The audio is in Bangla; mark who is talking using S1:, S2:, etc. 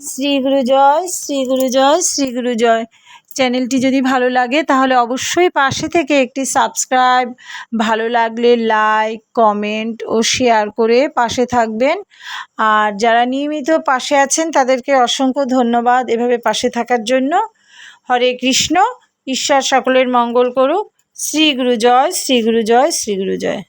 S1: শ্রী গুরু জয়, শ্রী গুরু জয়, শ্রী গুরু জয়। চ্যানেলটি যদি ভালো লাগে, তাহলে অবশ্যই পাশে থেকে একটি সাবস্ক্রাইব, ভালো লাগলে লাইক, কমেন্ট ও শেয়ার করে পাশে থাকবেন। আর যারা নিয়মিত পাশে আছেন, তাদেরকে অসংখ্য ধন্যবাদ এভাবে পাশে থাকার জন্য। হরে কৃষ্ণ, ঈশ্বর সকলের মঙ্গল করুক। শ্রী গুরু জয়, শ্রী গুরু জয়, শ্রী গুরু জয়।